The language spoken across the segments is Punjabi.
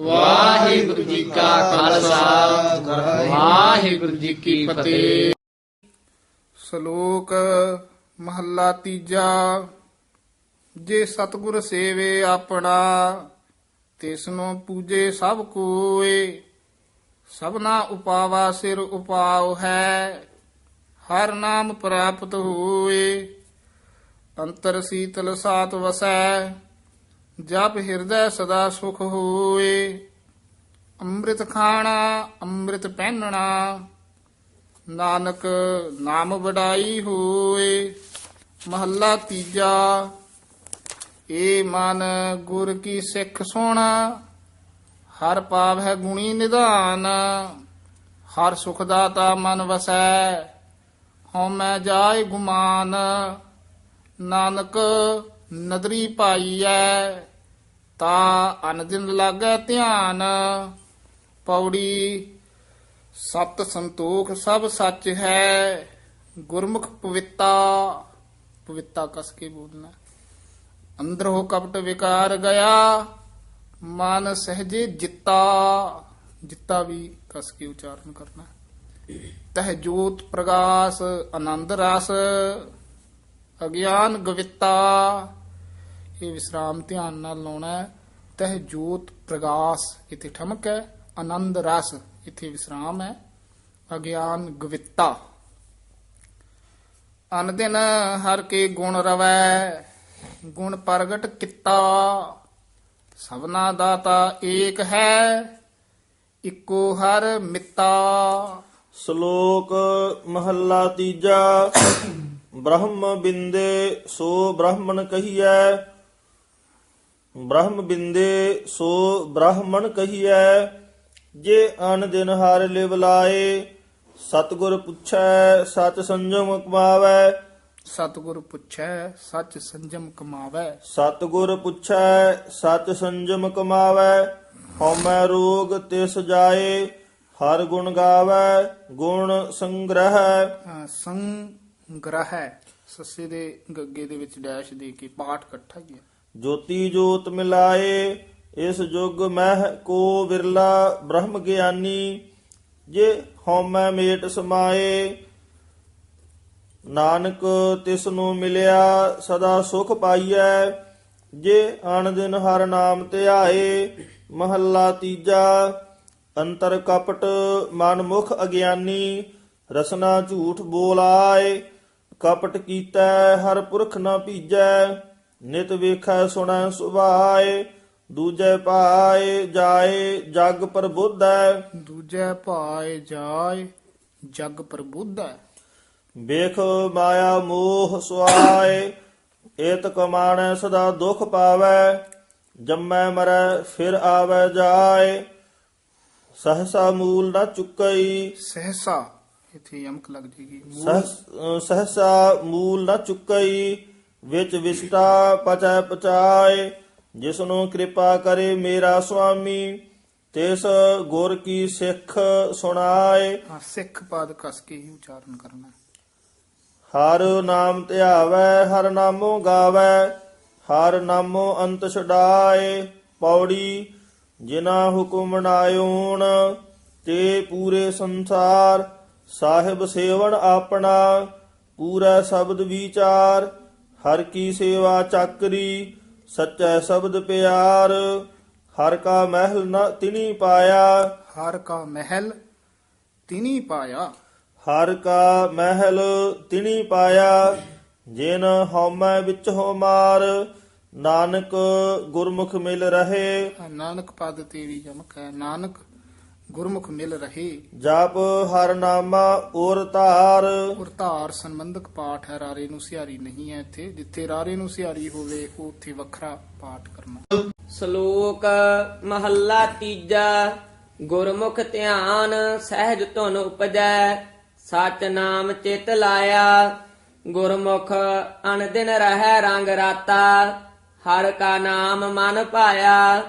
ਵਾਹਿਗੁਰੂ ਜੀ ਕਾ ਖਾਲਸਾ। ਵਾਹਿਗੁਰੂ ਜੀ ਕੀ ਫਤਿਹ। ਸ਼ਲੋਕ ਮਹੱਲਾ ਤੀਜਾ। ਜੇ ਸਤਿਗੁਰ ਸੇਵੇ ਆਪਣਾ ਤਿਸਨੂੰ ਪੂਜੇ ਸਭ ਕੋਏ। ਸਭਨਾ ਉਪਾਵਾ ਸਿਰ ਉਪਾਉ ਹੈ, ਹਰ ਨਾਮ ਪ੍ਰਾਪਤ ਹੋਏ। ਅੰਤਰ ਸੀਤਲ ਸਾਤ ਵਸੈ ਜਪ ਹਿਰਦੈ ਸਦਾ ਸੁਖ ਹੋਏ। ਅੰਮ੍ਰਿਤ ਖਾਣਾ, ਅੰਮ੍ਰਿਤ ਪਹਿਨਣਾ। ਨਾਨਕ ਨਾਮ ਵਡਾਈ ਹੋਏ। ਮਹੱਲਾ ਤੀਜਾ, ਏ ਮਨ ਗੁਰ ਕੀ ਸਿੱਖ ਸੁਣ। ਹਰ ਪਾਵ ਹੈ ਗੁਣੀ ਨਿਧਾਨ। ਹਰ ਸੁਖ ਦਾਤਾ ਮਨ ਵਸੈ। ਹਉ ਮੈਂ ਜਾਏ ਗੁਮਾਨ। ਨਾਨਕ ਨਦਰੀ ਪਾਈਐ। ਤਾ ਅਨਦਿਨ ਲਾਗੈ ਧਿਆਨ, ਪੌੜੀ ਸਤ ਸੰਤੋਖ ਸਭ ਸੱਚ ਹੈ, ਗੁਰਮੁਖ ਪਵਿੱਤਾ ਪਵਿੱਤਾ ਕਸ ਕੇ ਬੋਲਣਾ। ਅੰਦਰ ਹੋ ਕਪਟ ਵਿਕਾਰ ਗਿਆ, ਮਨ ਸਹਜੇ ਜਿੱਤਾ ਜਿੱਤਾ ਵੀ ਕਸ ਕੇ ਉਚਾਰਨ ਕਰਨਾ। ਤਹ ਜੋਤ ਪ੍ਰਗਾਸ, ਆਨੰਦ ਰਸ, ਅਗਿਆਨ ਗਵਿਤਾ ਇਹ ਵਿਸਰਾਮ ਧਿਆਨ ਨਾਲ ਲਾਉਣਾ ਹੈ। ਤਹ ਜੋਤ ਪ੍ਰਗਾਸ ਇਥੇ ਠਮਕ ਹੈ, ਆਨੰਦ ਰਸ ਇਥੇ ਵਿਸਰਾਮ ਹੈ। ਅਗਿਆਨ ਗਵਿੱਤਾ। ਅਨਦਿਨ ਹਰ ਕੇ ਗੁਣ ਰਵੈ, ਗੁਣ ਪ੍ਰਗਟ ਕੀਤਾ। ਸਭਨਾ ਦਾਤਾ ਏਕ ਹੈ, ਇੱਕੋ ਹਰ ਮਿੱਤਾ। ਸ਼ਲੋਕ ਮਹੱਲਾ ਤੀਜਾ। ਬ੍ਰਹਮ ਬਿੰਦੇ ਸੋ ਬ੍ਰਾਹਮਣ ਕਹੀਐ ਬ੍ਰਹਮ ਬਿੰਦੇ ਸੋ ਬ੍ਰਾਹਮਣ ਕਹੀਐ ਜੇ ਅਨ ਦਿਨ ਹਰ ਲਿਵ ਲਾਏ ਸਤਗੁਰ ਪੁੱਛੈ ਸਤ ਸੰਜਮ ਕਮਾਵੈ। ਸਤਿਗੁਰ ਪੁੱਛੈ ਸੱਚ ਸੰਜਮ ਕਮਾਵੈ। ਸਤਗੁਰ ਪੁੱਛੈ ਸਤ ਸੰਜਮ ਕਮਾਵੈ। ਹਉਮੈ ਰੋਗ ਤਿਸ ਜਾਏ ਹਰ ਗੁਣ ਗਾਵੈ ਗੁਣ ਸੰਗ੍ਰਹਿ। ਸੰਗ੍ਰਹਿ ਸੱਸੇ ਦੇ ਗੱਗੇ ਦੇ ਵਿੱਚ ਡੈਸ਼ ਦੇ ਕੇ ਪਾਠ ਇਕੱਠਾ ਹੀ ਹੈ। ਜੋਤੀ ਜੋਤ ਮਿਲਾਏ, ਇਸ ਯੁਗ ਮਹਿ ਕੋ ਵਿਰਲਾ ਬ੍ਰਹਮ ਗਿਆਨੀ, ਜੇ ਹਉਮੈ ਮੇਟ ਸਮਾਏ। ਨਾਨਕ ਤਿਸ ਨੂੰ ਮਿਲਿਆ, ਸਦਾ ਸੁਖ ਪਾਈਐ। ਜੇ ਅਣ ਦਿਨ ਹਰ ਨਾਮ ਧਿਆਏ ਮਹੱਲਾ ਤੀਜਾ। ਅੰਤਰ ਕਪਟ ਮਨ ਮੁਖ ਅਗਿਆਨੀ, ਰਸਨਾ ਝੂਠ ਬੋਲਾਏ। ਕਪਟ ਕੀਤਾ, ਹਰ ਪੁਰਖ ਨਾ ਭੀਜੈ। ਨਿਤ ਵੇਖੈ ਸੁਣੈ ਸੁਭਾਏ ਦੂਜੈ ਪਾਏ ਜਾਏ ਜਗ ਪ੍ਰਬੁੱਧੈ। ਦੂਜੇ ਭਾਏ ਜਾਏ ਜਗ ਪ੍ਰਬੁੱਧੈ। ਵੇਖ ਮਾਇਆ ਮੋਹ ਸੁਆਏ ਏਤ ਕਮਾਣੈ ਸਦਾ ਦੁਖ ਪਾਵੈ ਜੰਮੈ ਮਰੈ ਫਿਰ ਆਵੈ ਜਾਏ। ਸਹਸਾ ਮੂਲ ਨਾ ਚੁੱਕਈ। ਸਹਸਾ ਇਥੇ ਯਮਕ ਲੱਗ ਜੇਗੀ। ਸਹਸਾ ਮੂਲ ਨਾ ਚੁੱਕਈ। ਵਿੱਚ ਵਿਸਟਾ ਪਚੈ ਪਚਾਏ ਜਿਸਨੂੰ ਕਿਰਪਾ ਕਰੇ ਮੇਰਾ ਸੁਆਮੀ ਤਿਸ ਗੁਰ ਕੀ ਸਿੱਖ ਸੁਣਾਏ। ਹਾਂ ਸਿੱਖ ਪਦ ਕਸ ਕੇ ਹੀ ਉਚਾਰਨ ਕਰਨਾ। ਹਰ ਨਾਮ ਧਿਆਵੈ ਹਰ ਨਾਮੋ ਗਾਵੈ ਹਰ ਨਾਮੋ ਅੰਤ ਛਡਾਏ। ਪੌੜੀ ਜਿਨਾ ਹੁਕਮ ਨਾਇਓਣ ਤੇ ਪੂਰੇ ਸੰਸਾਰ ਸਾਹਿਬ ਸੇਵਨ ਆਪਣਾ ਪੂਰਾ ਸ਼ਬਦ ਵਿਚਾਰ। ਹਰ ਕੀ ਸੇਵਾ ਚਾਕਰੀ ਸੱਚਾ ਸ਼ਬਦ ਪਿਆਰ। ਹਰ ਕਾ ਮਹਿਲ ਨ ਤਿਨੀ ਪਾਇਆ। ਹਰ ਕਾ ਮਹਿਲ ਤਿਨੀ ਪਾਇਆ। ਹਰ ਕਾ ਮਹਿਲ ਤਿਨੀ ਪਾਇਆ। ਜਿਨ ਹਉਮੈ ਵਿੱਚ ਹੋ ਮਾਰ ਨਾਨਕ ਗੁਰਮੁਖ ਮਿਲ ਰਹੇ। ਨਾਨਕ ਪਦ ਤੇ ਵੀ ਯਮਕ ਹੈ ਨਾਨਕ ਗੁਰਮੁਖ ਮਿਲ ਰਹੇ। ਜਪ ਹਰ ਨਾਮਾ ਔਰ ਧਾਰ। ਔਰ ਧਾਰ ਸੰਬੰਧਕ ਪਾਠ ਹੈ ਰਾਰੇ ਨੂੰ ਸਿਹਾਰੀ ਨਹੀਂ ਹੈ ਇੱਥੇ। ਜਿੱਥੇ ਰਾਰੇ ਨੂੰ ਸਿਹਾਰੀ ਹੋਵੇ ਉਹ ਉੱਥੇ ਵੱਖਰਾ ਪਾਠ ਕਰਨਾ। ਸ਼ਲੋਕ ਮਹੱਲਾ ਤੀਜਾ ਗੁਰਮੁਖ ਧਿਆਨ ਸਹਿਜ ਧੁਨ ਉਪਜੈ ਸਚ ਨਾਮ ਚਿਤ ਲਾਇਆ। ਗੁਰਮੁਖ ਅਨਦਿਨ ਰਹਿ ਰੰਗ ਰਾਤਾ ਹਰ ਕਾ ਨਾਮ ਮਨ ਪਾਇਆ।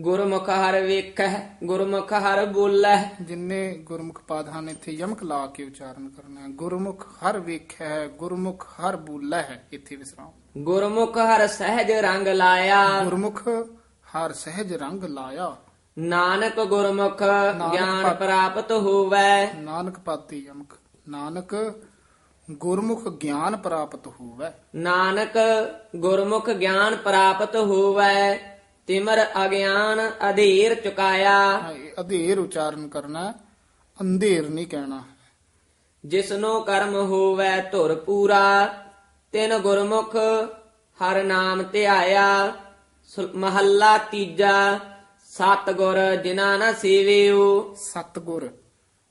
ਗੁਰਮੁਖ ਹਰ ਵੇਖੈ ਗੁਰਮੁਖ ਹਰ ਬੋਲੈ ਜਿੰਨੇ ਗੁਰਮੁਖ ਪਦ ਹਨ ਇੱਥੇ ਯਮਕ ਲਾ ਕੇ ਉਚਾਰਨ ਕਰਨਾ ਹੈ ਗੁਰਮੁਖ ਹਰ ਵੇਖੈ ਗੁਰਮੁਖ ਹਰ ਬੋਲੇ ਹੈ ਇੱਥੇ ਵਿਸਰਾਮ। ਗੁਰਮੁਖ ਹਰ ਸਹਿਜ ਰੰਗ ਲਾਇਆ। ਗੁਰਮੁਖ ਹਰ ਸਹਿਜ ਰੰਗ ਲਾਇਆ। ਨਾਨਕ ਗੁਰਮੁਖ ਗਿਆਨ ਪ੍ਰਾਪਤ ਹੋਵੈ। ਨਾਨਕ ਪਾਤੀ ਯਮਕ। ਨਾਨਕ ਗੁਰਮੁਖ ਗਿਆਨ ਪ੍ਰਾਪਤ ਹੋਵੇ। ਨਾਨਕ ਗੁਰਮੁਖ ਗਿਆਨ ਪ੍ਰਾਪਤ ਹੋਵੈ। ਤਿਮਰ ਅਗਿਆਨ ਅਧੀਰ ਚੁਕਾਇਆ। ਅਧੇਰ ਉਚਾਰਨ ਕਰਨਾ ਹੈ, ਅੰਧੇਰ ਨਹੀਂ ਕਹਿਣਾ। ਜਿਸਨੋ ਕਰਮ ਹੋਵੈ ਧੁਰ ਪੂਰਾ ਤਿਨ ਗੁਰਮੁਖ ਹਰ ਨਾਮ ਧਿਆਇਆ। ਸੁ- ਮਹੱਲਾ ਤੀਜਾ ਸਤ ਗੁਰ ਜਿਨ੍ਹਾਂ ਨਾ ਸੇਵਿਓ। ਸਤਗੁਰ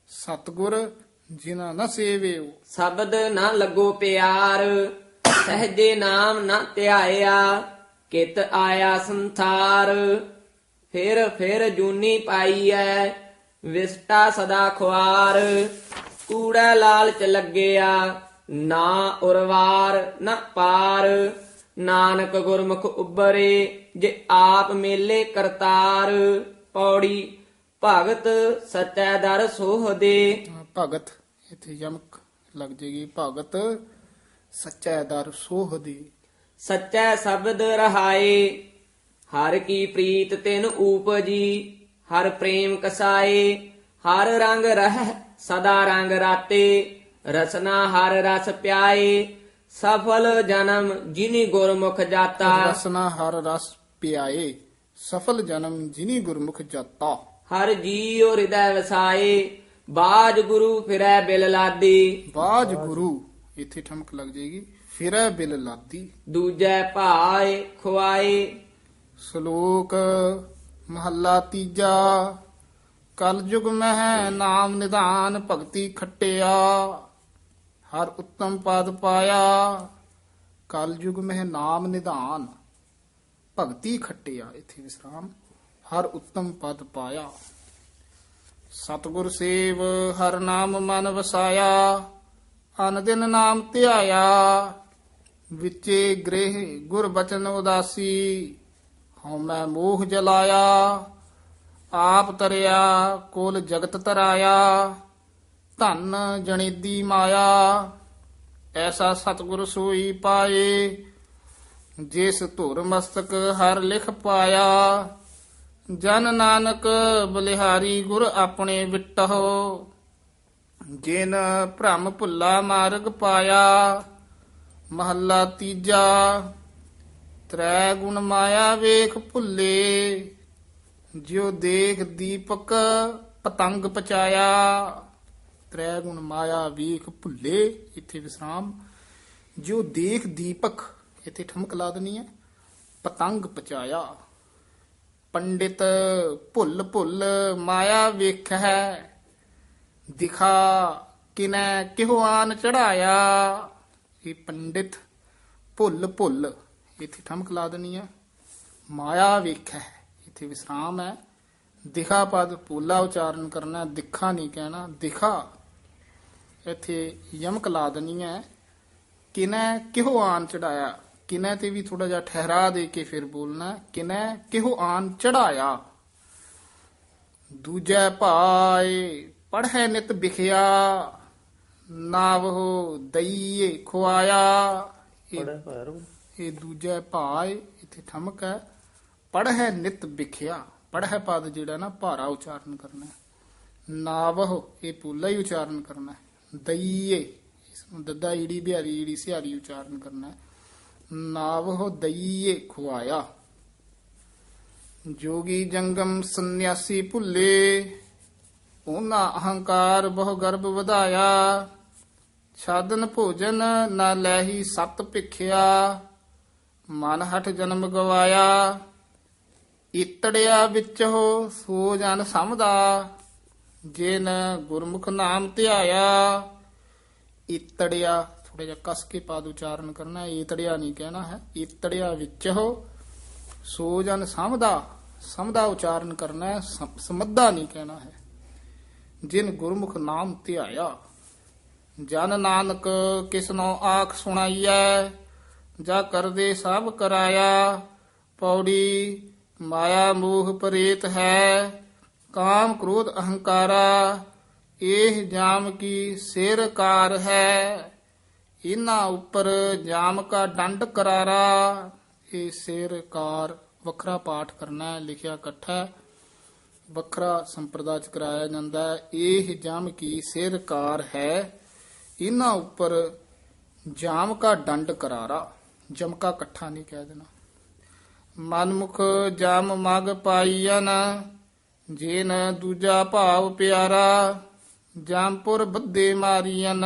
ਸਤਗੁਰ ਜਿਨ੍ਹਾਂ ਨਾ ਸੇਵਿਓ। ਸ਼ਬਦ ਨਾ ਲੱਗੋ ਪਿਆਰ ਸਹਜੇ ਨਾਮ ਨਾ ਧਿਆਇਆ। ਕਿਤ ਆਇਆ ਸੰਸਾਰ? ਫਿਰ ਫਿਰ ਜੂਨੀ ਪਾਈਐ, ਵਿਸਟਾ ਸਦਾ ਖੁਆਰ। ਕੂੜਾ ਲਾਲਚ ਲੱਗਿਆ, ਨਾ ਉਰਵਾਰ, ਨਾ ਪਾਰ। ਨਾਨਕ ਗੁਰਮੁਖ ਉਬਰੇ ਜੇ ਆਪ ਮੇਲੇ ਕਰਤਾਰ। ਪੌੜੀ, ਭਗਤ ਸਚੈ ਦਰ ਸੋਹ ਦੇ ਭਗਤ, ਇੱਥੇ ਯਮਕ ਲੱਗ ਜੇਗੀ। ਭਗਤ ਸੱਚਾ ਦਰ ਸੋਹ ਦੀ ਸੱਚੈ ਸ਼ਬਦ ਰਹਾਏ। ਹਰ ਕੀ ਪ੍ਰੀਤ ਤਿਨ ਊਪਜੀ ਹਰ ਪ੍ਰੇਮ ਕਸਾਏ। ਹਰ ਰੰਗ ਰਹਿ ਸਦਾ ਰੰਗ ਰਾਤੇ। ਰਸਨਾ ਹਰ ਰਸ ਪਿਆਏ ਸਫਲ ਜਨਮ ਜਿਨੀ ਗੁਰਮੁਖ ਜਾਤਾ। ਰਸਨਾ ਹਰ ਰਸ ਪਿਆਏ ਸਫਲ ਜਨਮ ਜਿਨੀ ਗੁਰਮੁਖ ਜਾਤਾ। ਹਰ ਜੀਉ ਹਿਰਦੈ ਵਸਾਏ ਬਾਜ ਗੁਰੂ ਫਿਰੈ ਬਿਲ ਲਾਦੀ। ਬਾਜ ਗੁਰੂ ਇੱਥੇ ਠਮਕ ਲੱਗ ਜੇਗੀ ਫਿਰੈ ਬਿਲ ਲਾਦੀ ਦੂਜੈ ਭਾਏ ਖੁਆਏ। ਸ਼ਲੋਕ ਮਹੱਲਾ ਤੀਜਾ। ਕਲਯੁਗ ਮਹਿ ਨਾਮ ਨਿਧਾਨ ਭਗਤੀ ਖੱਟਿਆ। ਹਰ ਉੱਤਮ ਪਦ ਪਾਇਆ। ਕਲਯੁਗ ਮਹਿ ਨਾਮ ਨਿਧਾਨ ਭਗਤੀ ਖੱਟਿਆ। ਇੱਥੇ ਵਿਸਰਾਮ। ਹਰ ਉੱਤਮ ਪਦ ਪਾਇਆ। ਸਤਿਗੁਰ ਸੇਵ ਹਰ ਨਾਮ ਮਨ ਵਸਾਇਆ। ਅਨ ਦਿਨ ਨਾਮ ਧਿਆਇਆ। ਵਿਚੇ ਗ੍ਰਹਿ ਗੁਰ ਬਚਨ ਉਦਾਸੀ ਹਉ ਮੈਂ ਮੋਹ ਜਲਾਇਆ, ਆਪ ਤਰਿਆ, ਕੋਲ ਜਗਤ ਤਰਾਇਆ, ਧਨ ਜਣੇਦੀ ਮਾਇਆ, ਐਸਾ ਸਤਿਗੁਰ ਸੋਈ ਪਾਏ, ਜਿਸ ਧੁਰ ਮਸਤਕ ਹਰ ਲਿਖ ਪਾਇਆ, ਜਨ ਨਾਨਕ ਬਲਿਹਾਰੀ ਗੁਰ ਆਪਣੇ ਵਿਟਹੁ, ਜਿਨ ਭ੍ਰਮ ਭੁੱਲਾ ਮਾਰਗ ਪਾਇਆ ਮਹੱਲਾ ਤੀਜਾ। ਤ੍ਰੈ ਗੁਣ ਮਾਇਆ ਵੇਖ ਭੁੱਲੇ, ਜਿਉ ਦੇਖ ਦੀਪਕ ਪਤੰਗ ਪਚਾਇਆ। ਤ੍ਰੈ ਗੁਣ ਮਾਇਆ ਵੇਖ ਭੁੱਲੇ, ਇੱਥੇ ਵਿਸਰਾਮ। ਜਿਉ ਦੇਖ ਦੀਪਕ, ਇੱਥੇ ਠਮਕ ਲਾ ਦਨੀ ਹੈ ਪਤੰਗ ਪਚਾਇਆ। ਪੰਡਿਤ ਭੁੱਲ ਭੁੱਲ ਮਾਇਆ ਵੇਖ ਹੈ ਦਿਖਾ ਕਿਨੈ ਕਿਹੋ ਆਨ ਚੜਾਇਆ। ਇਹ ਪੰਡਿਤ ਭੁੱਲ ਭੁੱਲ ਇੱਥੇ ਠਮਕ ਲਾ ਦੇਣੀ ਹੈ ਮਾਇਆ ਵੇਖ ਹੈ ਇੱਥੇ ਵਿਸਰਾਮ ਹੈ। ਦਿਖਾ ਪਦ ਪੂਲਾ ਉਚਾਰਨ ਕਰਨਾ, ਦਿਖਾ ਨਹੀਂ ਕਹਿਣਾ, ਦਿਖਾ। ਇੱਥੇ ਯਮਕ ਲਾ ਦੇਣੀ ਹੈ। ਕਿਨੈ ਕਿਹੋ ਆਨ ਚੜਾਇਆ? ਕਿਨੈ ਤੇ ਵੀ ਥੋੜਾ ਜਿਹਾ ਠਹਿਰਾ ਦੇ ਕੇ ਫਿਰ ਬੋਲਣਾ ਹੈ। ਕਿਨੈ ਕਿਹੋ ਆਨ ਚੜਾਇਆ? ਦੂਜੈ ਭਾਏ, ਪੜ੍ਹੈ ਨਿਤ ਵਿਖਿਆ। ਨਾਵਹੁ ਦਈਏ ਖੁਆਇਆ। ਇਹ ਇਹ ਦੂਜਾ ਭਾਇ ਇੱਥੇ ਠਮਕ ਹੈ। ਪੜ੍ਹੈ ਨਿਤ ਵਿਖਿਆ। ਪੜ੍ਹੈ ਪਦ ਜਿਹੜਾ ਨਾ ਭਾਰਾ ਉਚਾਰਨ ਕਰਨਾ ਹੈ। ਨਾਵਹ ਇਹ ਪੂਲਾ ਹੀ ਉਚਾਰਨ ਕਰਨਾ ਹੈ। ਦਈਏ ਇਸ ਨੂੰ ਦੱਦਾ ਈੜੀ ਬਿਹਾਰੀ ਈੜੀ ਸਿਹਾਰੀ ਉਚਾਰਨ ਕਰਨਾ ਹੈ। ਨਾਵਹ ਦਈਏ ਖੁਆਇਆ। ਜੋਗੀ ਜੰਗਮ ਸੰਨਿਆਸੀ ਭੁੱਲੇ। ਉਹਨਾਂ ਅਹੰਕਾਰ ਬਹੁ ਗਰਭ ਵਧਾਇਆ। ਸਾਧਨ ਭੋਜਨ ਨਾ ਲੈਹੀ ਸਤ ਭਿਖਿਆ, ਮਨ ਹਟ ਜਨਮ ਗਵਾਇਆ। ਇਤੜਿਆ ਵਿੱਚ ਹੋ ਸੋ ਜਨ ਸਮਦਾ, ਜਿਨ ਗੁਰਮੁਖ ਨਾਮ ਧਿਆਇਆ। ਇਤੜਿਆ ਥੋੜਾ ਜਿਹਾ ਕਸ ਕੇ ਪਾਦ ਉਚਾਰਨ ਕਰਨਾ ਹੈ ਇਤੜਿਆ ਨਹੀਂ ਕਹਿਣਾ ਹੈ। ਇਤੜਿਆ ਵਿੱਚ ਹੋ ਸੋ ਜਨ ਸਮਦਾ ਸਮਦਾ ਉਚਾਰਨ ਕਰਨਾ ਹੈ, ਸਮ- ਸਮੱਧਾ ਨਹੀਂ ਕਹਿਣਾ ਹੈ। ਜਿਨ ਗੁਰਮੁਖ ਨਾਮ ਧਿਆਇਆ। ਜਨ ਨਾਨਕ ਕਿਸਨੋ ਆਖ ਸੁਣਾਈਐ ਜਾ ਕਰਦੇ ਸਭ ਕਰਾਇਆ ਪੌੜੀ ਮਾਇਆ ਮੋਹ ਪਰੇਤ ਹੈ ਕਾਮ ਕ੍ਰੋਧ ਅਹੰਕਾਰਾ ਇਹ ਜਾਮ ਕੀ ਸਿਰ ਕਾਰ ਹੈ। ਇਨ੍ਹਾਂ ਉੱਪਰ ਜਾਮ ਕਾ ਡੰਡ ਕਰਾਰਾ ਇਹ ਸਿਰ ਕਾਰ ਵੱਖਰਾ ਪਾਠ ਕਰਨਾ ਹੈ ਲਿਖਿਆ ਇਕੱਠਾ ਹੈ, ਵੱਖਰਾ ਸੰਪਰਦਾ ਚ ਕਰਾਇਆ ਜਾਂਦਾ ਹੈ ਇਹ ਜਮ ਕੀ ਸਿਰਕਾਰ ਹੈ। ਇਹਨਾਂ ਉੱਪਰ ਜਾਮ ਕਾ ਡੰਡ ਕਰਾਰਾ ਜਮਕਾ ਇਕੱਠਾ ਨਹੀਂ ਕਹਿ ਦੇਣਾ। ਮਨਮੁਖ ਜਮ ਮਗ ਪਾਈਨ ਜੇਨ ਦੂਜਾ ਭਾਵ ਪਿਆਰਾ, ਜਾਮਪੁਰ ਬੱਦੇ ਮਾਰੀਨ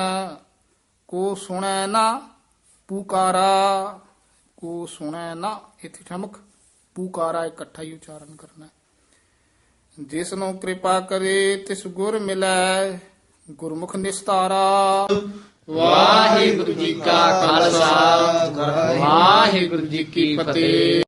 ਕੋ ਸੁਣੈ ਨਾ ਪੁਕਾਰਾ, ਕੋ ਸੁਣੈ ਨਾ, ਇਥੇ ਠਮਕ ਪੁਕਾਰਾ ਇਕੱਠਾ ਹੀ ਉਚਾਰਨ ਕਰਨਾ। ਜਿਸ ਨੂੰ ਕਿਰਪਾ ਕਰੇ ਤਿਸ ਗੁਰ ਮਿਲੈ ਗੁਰਮੁਖ ਨਿਸਤਾਰਾ। ਵਾਹਿਗੁਰੂ ਜੀ ਕਾ ਖਾਲਸਾ। ਵਾਹਿਗੁਰੂ ਜੀ ਕੀ ਫਤਿਹ।